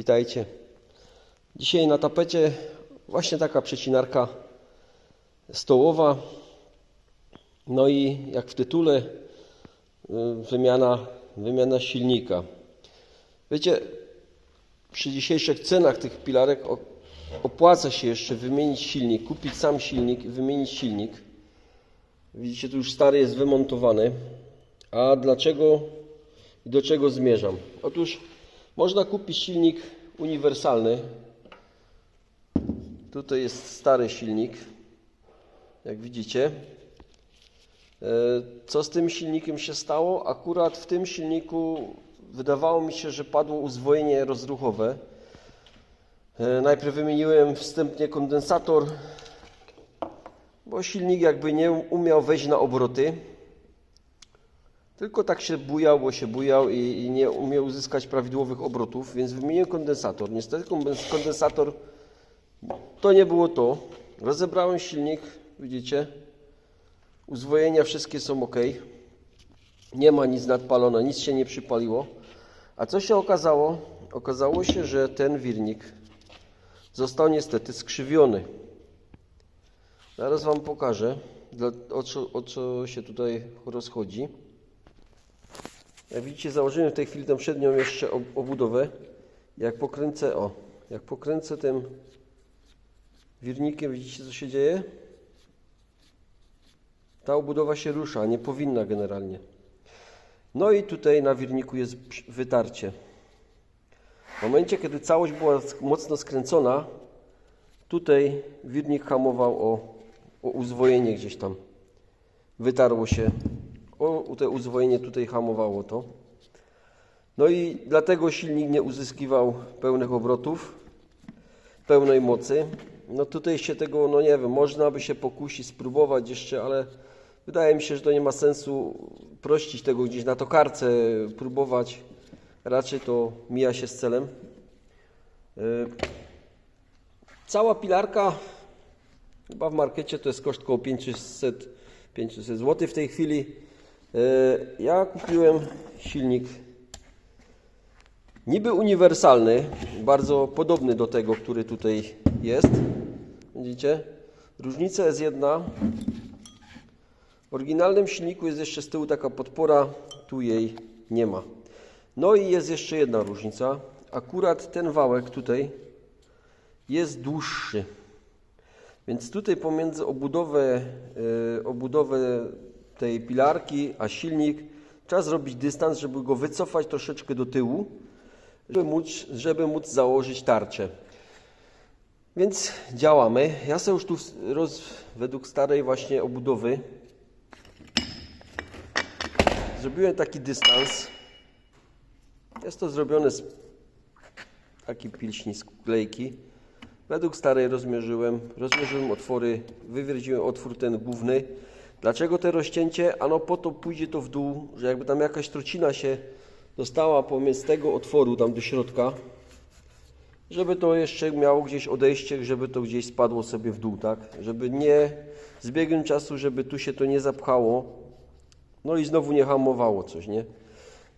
Witajcie. Dzisiaj na tapecie właśnie taka przecinarka stołowa. No i jak w tytule y, wymiana, wymiana silnika. Wiecie, przy dzisiejszych cenach tych pilarek opłaca się jeszcze wymienić silnik, kupić sam silnik i wymienić silnik. Widzicie, tu już stary jest wymontowany. A dlaczego i do czego zmierzam? Otóż można kupić silnik uniwersalny. Tutaj jest stary silnik, jak widzicie. E, Co z tym silnikiem się stało? Akurat w tym silniku wydawało mi się, że padło uzwojenie rozruchowe. E, Najpierw wymieniłem wstępnie kondensator, bo silnik jakby nie umiał wejść na obroty. Tylko tak się bujał, bo się bujał i, i nie umiał uzyskać prawidłowych obrotów, więc wymieniłem kondensator. Niestety kondensator to nie było to. Rozebrałem silnik, widzicie. Uzwojenia wszystkie są ok. Nie ma nic nadpalone, nic się nie przypaliło. A co się okazało? Okazało się, że ten wirnik został niestety skrzywiony. Zaraz Wam pokażę, o co, o co się tutaj rozchodzi. Jak widzicie, założyłem w tej chwili tą przednią jeszcze ob- obudowę. Jak pokręcę, o, jak pokręcę tym wirnikiem, widzicie co się dzieje? Ta obudowa się rusza, nie powinna generalnie. No i tutaj na wirniku jest wytarcie. W momencie, kiedy całość była mocno skręcona, tutaj wirnik hamował o, o uzwojenie gdzieś tam. Wytarło się. O, te uzwojenie tutaj hamowało to. No i dlatego silnik nie uzyskiwał pełnych obrotów, pełnej mocy. No tutaj się tego, no nie wiem, można by się pokusić, spróbować jeszcze, ale wydaje mi się, że to nie ma sensu prościć tego gdzieś na tokarce, próbować. Raczej to mija się z celem. Yy, Cała pilarka chyba w markecie to jest koszt około 500, 500 zł w tej chwili. Yy, Ja kupiłem silnik niby uniwersalny, bardzo podobny do tego, który tutaj jest. Widzicie? Różnica jest jedna. W oryginalnym silniku jest jeszcze z tyłu taka podpora, tu jej nie ma. No i jest jeszcze jedna różnica. Akurat ten wałek tutaj jest dłuższy. Więc tutaj pomiędzy obudowę, y, obudowę tej pilarki a silnik trzeba zrobić dystans, żeby go wycofać troszeczkę do tyłu, żeby móc, żeby móc założyć tarczę. Więc działamy. Ja sobie już tu roz, według starej właśnie obudowy zrobiłem taki dystans. Jest to zrobione z taki pilśni z klejki. Według starej rozmierzyłem, rozmierzyłem otwory, wywierciłem otwór ten główny. Dlaczego te rozcięcie? Ano po to pójdzie to w dół, że jakby tam jakaś trocina się dostała pomiędzy tego otworu tam do środka, żeby to jeszcze miało gdzieś odejście, żeby to gdzieś spadło sobie w dół, tak? Żeby nie z biegiem czasu, żeby tu się to nie zapchało, no i znowu nie hamowało coś, nie?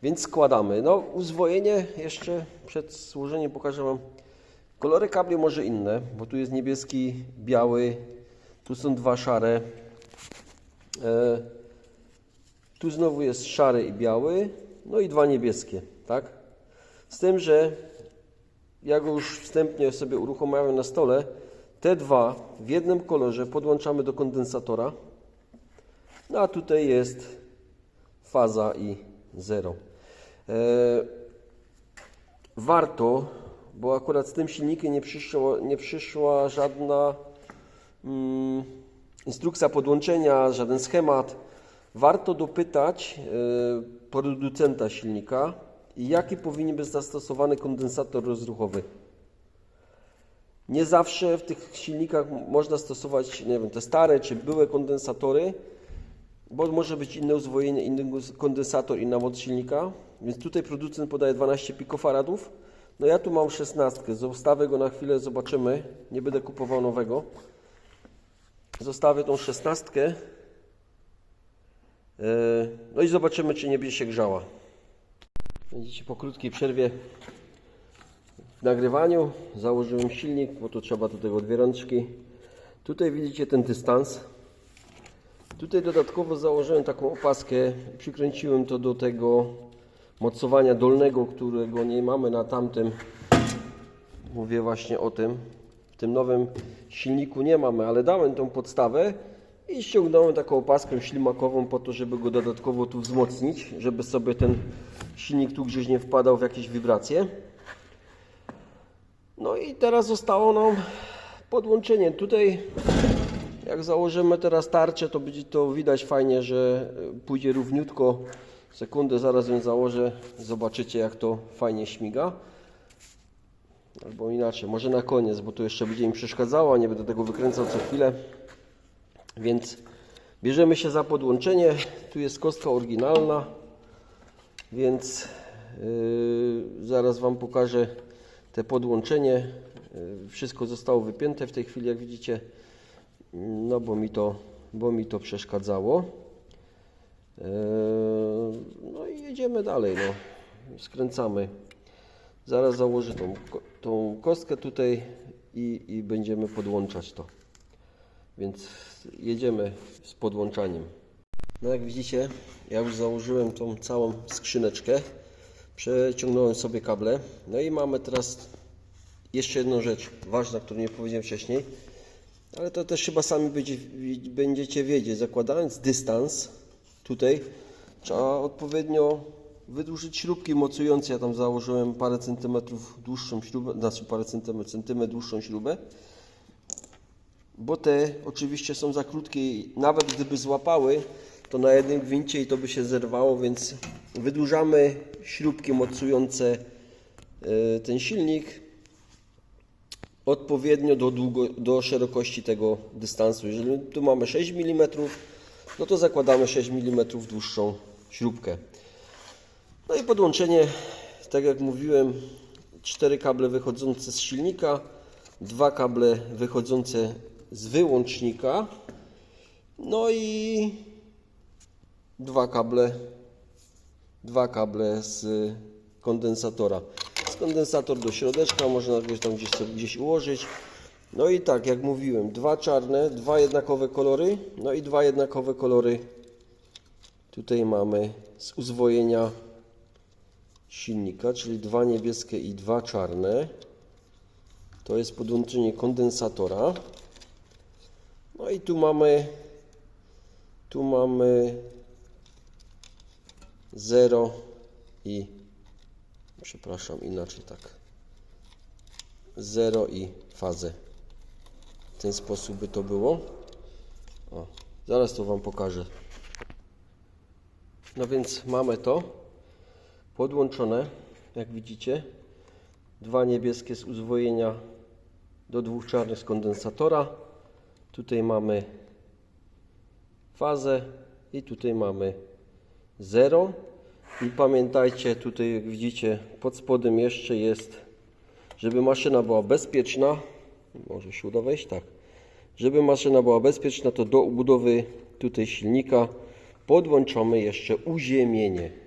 Więc składamy. No, uzwojenie jeszcze przed złożeniem pokażę Wam. Kolory kabli może inne, bo tu jest niebieski, biały, tu są dwa szare. E, tu znowu jest szary i biały, no i dwa niebieskie, tak? Z tym, że ja go już wstępnie sobie uruchamiałem na stole. Te dwa w jednym kolorze podłączamy do kondensatora. No a tutaj jest faza i zero. E, warto, bo akurat z tym silnikiem nie przyszło, nie przyszła żadna mm, instrukcja podłączenia, żaden schemat. Warto dopytać e, producenta silnika, jaki powinien być zastosowany kondensator rozruchowy. Nie zawsze w tych silnikach można stosować, nie wiem, te stare czy byłe kondensatory, bo może być inne uzwojenie, inny kondensator, inna moc silnika. Więc tutaj producent podaje 12 pikofaradów. No ja tu mam 16. Zostawię go na chwilę, zobaczymy. Nie będę kupował nowego. Zostawię tą 16. Yy, No i zobaczymy, czy nie będzie się grzała. Widzicie, po krótkiej przerwie w nagrywaniu. Założyłem silnik, bo to trzeba do tego dwie rączki. Tutaj widzicie ten dystans. Tutaj dodatkowo założyłem taką opaskę przykręciłem to do tego mocowania dolnego, którego nie mamy na tamtym. Mówię właśnie o tym. Tym nowym silniku nie mamy, ale dałem tą podstawę i ściągnąłem taką opaskę ślimakową po to, żeby go dodatkowo tu wzmocnić, żeby sobie ten silnik tu gdzieś nie wpadał w jakieś wibracje. No i teraz zostało nam podłączenie. Tutaj jak założymy teraz tarczę, to będzie to widać fajnie, że pójdzie równiutko. Sekundę zaraz ją założę. Zobaczycie jak to fajnie śmiga. Albo inaczej, może na koniec, bo to jeszcze będzie mi przeszkadzało, nie będę tego wykręcał co chwilę. Więc bierzemy się za podłączenie. Tu jest kostka oryginalna, więc yy, zaraz Wam pokażę te podłączenie. Yy, wszystko zostało wypięte w tej chwili, jak widzicie. No bo mi to, bo mi to przeszkadzało. Yy, no i jedziemy dalej. No. Skręcamy. Zaraz założę tą, tą kostkę tutaj i, i będziemy podłączać to. Więc jedziemy z podłączaniem. No jak widzicie, ja już założyłem tą całą skrzyneczkę. Przeciągnąłem sobie kable. No i mamy teraz jeszcze jedną rzecz ważna, którą nie powiedziałem wcześniej. Ale to też chyba sami będzie, będziecie wiedzieć. Zakładając dystans tutaj trzeba odpowiednio wydłużyć śrubki mocujące. Ja tam założyłem parę centymetrów dłuższą śrubę, znaczy parę centymetrów, centymetr dłuższą śrubę. Bo te oczywiście są za krótkie i nawet gdyby złapały, to na jednym gwincie i to by się zerwało, więc wydłużamy śrubki mocujące y, ten silnik odpowiednio do, długo, do szerokości tego dystansu. Jeżeli tu mamy 6 mm, no to zakładamy 6 mm dłuższą śrubkę. No i podłączenie, tak jak mówiłem, cztery kable wychodzące z silnika, dwa kable wychodzące z wyłącznika, no i dwa kable, dwa kable z kondensatora. Z kondensator do środeczka można gdzieś tam gdzieś, sobie gdzieś ułożyć. No i tak, jak mówiłem, dwa czarne, dwa jednakowe kolory, no i dwa jednakowe kolory tutaj mamy z uzwojenia silnika, czyli dwa niebieskie i dwa czarne. To jest podłączenie kondensatora. No i tu mamy tu mamy 0 i przepraszam, inaczej tak. 0 i fazę. W ten sposób by to było. O, zaraz to Wam pokażę. No więc mamy to podłączone, jak widzicie. Dwa niebieskie z uzwojenia do dwóch czarnych z kondensatora. Tutaj mamy fazę i tutaj mamy 0. I pamiętajcie, tutaj jak widzicie, pod spodem jeszcze jest, żeby maszyna była bezpieczna. Może się uda wejść? Tak. Żeby maszyna była bezpieczna, to do budowy tutaj silnika podłączamy jeszcze uziemienie,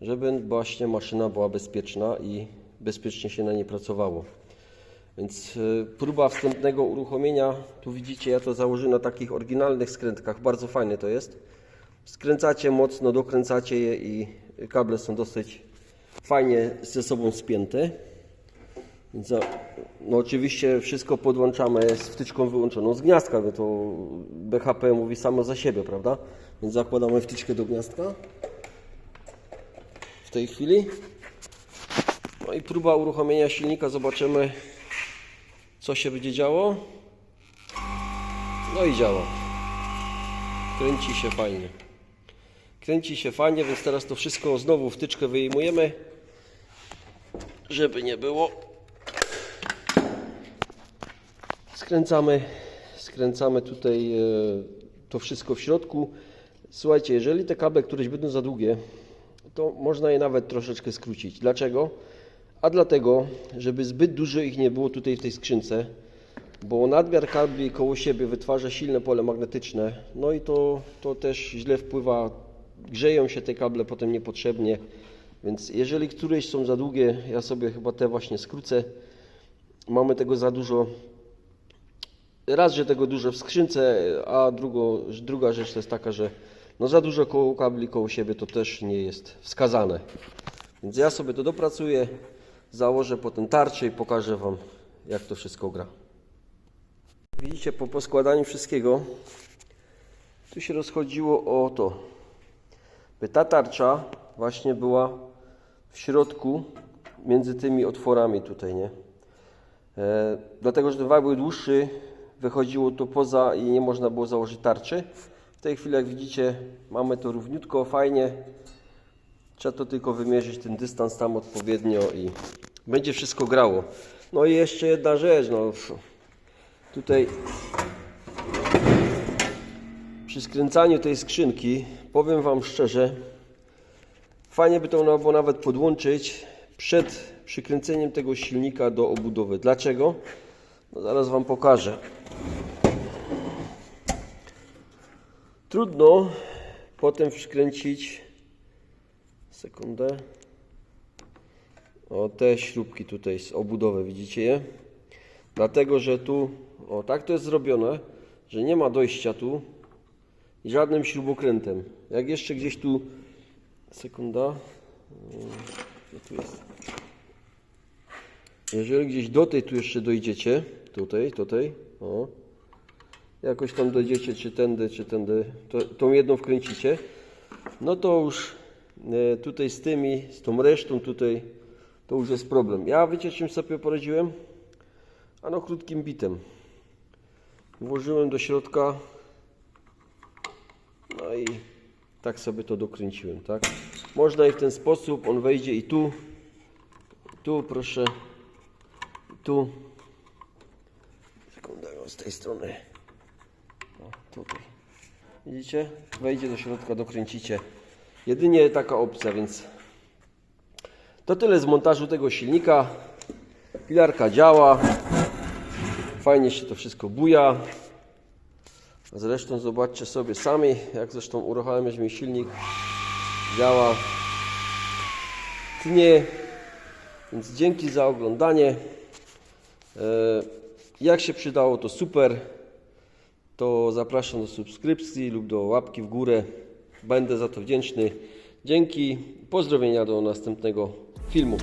żeby właśnie maszyna była bezpieczna i bezpiecznie się na niej pracowało. Więc y, próba wstępnego uruchomienia, tu widzicie, ja to założyłem na takich oryginalnych skrętkach, bardzo fajne to jest. Skręcacie mocno, dokręcacie je i kable są dosyć fajnie ze sobą spięte. Więc za, no oczywiście wszystko podłączamy z wtyczką wyłączoną z gniazdka, bo to BHP mówi samo za siebie, prawda? Więc zakładamy wtyczkę do gniazdka tej chwili. No i próba uruchomienia silnika, zobaczymy co się będzie działo. No i działa. Kręci się fajnie. Kręci się fajnie, więc teraz to wszystko znowu wtyczkę wyjmujemy, żeby nie było. Skręcamy, skręcamy tutaj e, to wszystko w środku. Słuchajcie, jeżeli te kable któreś będą za długie, to można je nawet troszeczkę skrócić. Dlaczego? A dlatego, żeby zbyt dużo ich nie było tutaj w tej skrzynce, bo nadmiar kabli koło siebie wytwarza silne pole magnetyczne, no i to, to też źle wpływa, grzeją się te kable potem niepotrzebnie, Więc jeżeli któreś są za długie, ja sobie chyba te właśnie skrócę. Mamy tego za dużo. Raz, że tego dużo w skrzynce, a drugo, druga rzecz to jest taka, że no za dużo koło kabli koło siebie to też nie jest wskazane. Więc ja sobie to dopracuję, założę potem tarczę i pokażę Wam, jak to wszystko gra. Widzicie, po poskładaniu wszystkiego, tu się rozchodziło o to, by ta tarcza właśnie była w środku między tymi otworami tutaj, nie? E, dlatego, że te wał był dłuższy, wychodziło to poza i nie można było założyć tarczy. Tej chwili, jak widzicie, mamy to równiutko, fajnie. Trzeba to tylko wymierzyć ten dystans tam odpowiednio i będzie wszystko grało. No i jeszcze jedna rzecz, no tutaj przy skręcaniu tej skrzynki, powiem Wam szczerze, fajnie by to było nawet podłączyć przed przykręceniem tego silnika do obudowy. Dlaczego? No zaraz Wam pokażę. Trudno potem przykręcić sekundę o te śrubki tutaj z obudowy, widzicie je? Dlatego, że tu, o tak to jest zrobione, że nie ma dojścia tu żadnym śrubokrętem. Jak jeszcze gdzieś tu, sekunda, gdzie tu jest? Jeżeli gdzieś do tej tu jeszcze dojdziecie, tutaj, tutaj, o, jakoś tam dojdziecie, czy tędy, czy tędy, to, tą jedną wkręcicie, no to już e, tutaj z tymi, z tą resztą tutaj, to już jest problem. Ja wiecie czym sobie poradziłem? Ano krótkim bitem. Włożyłem do środka, no i tak sobie to dokręciłem, tak? Można i w ten sposób, on wejdzie i tu, tu proszę, tu, sekundę, o, z tej strony, tutaj. Widzicie? Wejdzie do środka, dokręcicie. Jedynie taka opcja, więc to tyle z montażu tego silnika. Pilarka działa. Fajnie się to wszystko buja. Zresztą zobaczcie sobie sami, jak zresztą uruchamialiśmy silnik. Działa. Tnie. Więc dzięki za oglądanie. E, Jak się przydało, to super. To zapraszam do subskrypcji lub do łapki w górę. Będę za to wdzięczny. Dzięki. Pozdrowienia do następnego filmu.